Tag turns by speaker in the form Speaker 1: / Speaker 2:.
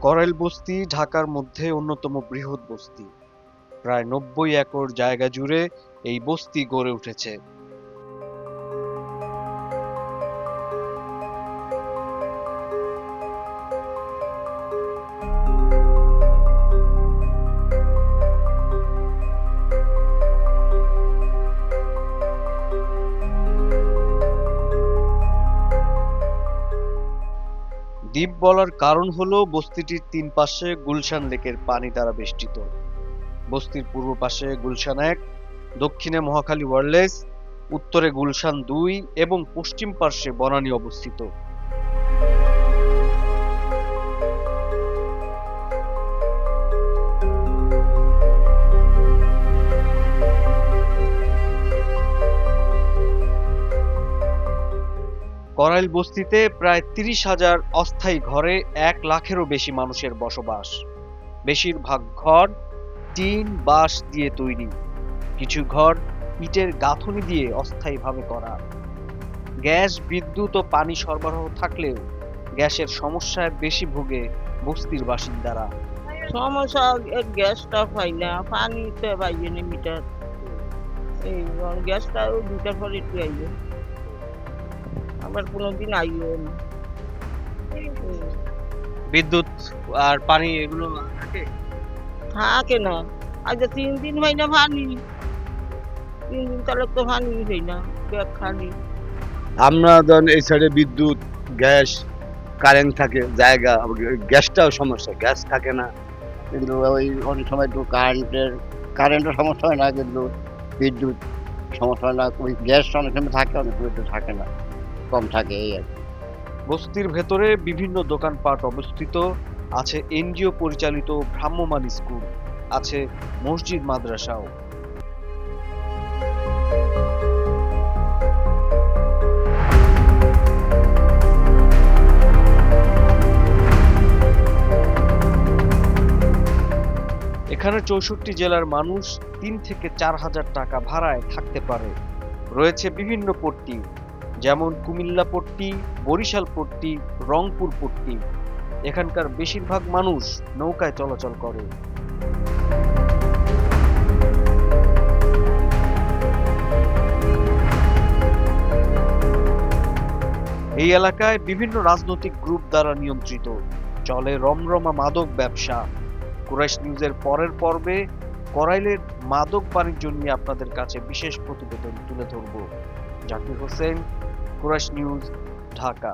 Speaker 1: করাইল বস্তি ঢাকার মধ্যে অন্যতম বৃহৎ বস্তি। প্রায় নব্বই একর জায়গা জুড়ে এই বস্তি গড়ে উঠেছে। দ্বীপ বলার কারণ হলো বস্তিটির তিন পাশে গুলশান লেকের পানি দ্বারা বেষ্টিত। বস্তির পূর্ব পাশে গুলশান এক, দক্ষিণে মহাখালী ওয়ারলেস, উত্তরে গুলশান দুই এবং পশ্চিম পার্শ্বে বনানী অবস্থিত। করাইল বস্তিতে প্রায় তিরিশ হাজার অস্থায়ী ঘরে এক লাখেরও বেশি মানুষের বসবাস। বেশিরভাগ ঘর টিন, বাঁশ দিয়ে তৈরি। কিছু ঘর ইটের গাঁথনি দিয়ে অস্থায়ীভাবে করা। গ্যাস, বিদ্যুৎ ও পানি সরবরাহ থাকলেও গ্যাসের সমস্যায় বেশি ভোগে বস্তির বাসিন্দারা।
Speaker 2: সমস্যা গ্যাসটা পাই না, পানিতে পাইয়ে না মিটার। এই গ্যাসটা দুটার পরে একটু আইবে আবার কোনোদিন আইও না।
Speaker 1: বিদ্যুৎ আর পানি এগুলো থাকে?
Speaker 2: থাকে না। আজ তিন দিন হয় না পানি তিন দিন তাহলে তো পানি হয় না ব্যাগ খালি।
Speaker 3: আমরা ধরেন এই সাইডে বিদ্যুৎ গ্যাস কারেন্ট থাকে জায়গা গ্যাসটাও সমস্যা গ্যাস থাকে না।
Speaker 4: কিন্তু ওই অনেক সময় একটু কারেন্টের কারেন্টের সমস্যা হয় না কিন্তু বিদ্যুৎ সমস্যা হয় না। ওই গ্যাস অনেক সময় থাকে অনেক সময় থাকে না। কম থাকে, এই আর কি।
Speaker 1: বস্তির ভেতরে বিভিন্ন দোকানপাট অবস্থিত। আছে এনজিও পরিচালিত ভ্রাম্যমান স্কুল। আছে মসজিদ মাদ্রাসাও এখানে চৌষট্টি জেলার মানুষ তিন থেকে চার হাজার টাকা ভাড়ায় থাকতে পারে। রয়েছে বিভিন্ন পট্টি। যেমন কুমিল্লা পট্টি, বরিশাল পট্টি, রংপুর পট্টি। এখানকার বেশিরভাগ মানুষ নৌকায় চলাচল করে। এই এলাকায় বিভিন্ন রাজনৈতিক গ্রুপ দ্বারা নিয়ন্ত্রিত। চলে রমরমা মাদক ব্যবসা। কুরাইশ নিউজের পরের পর্বে করাইলের মাদক বাণিজ্য নিয়ে আপনাদের কাছে বিশেষ প্রতিবেদন তুলে ধরব। জাকির হোসেন কুরাইশ নিউজ ঢাকা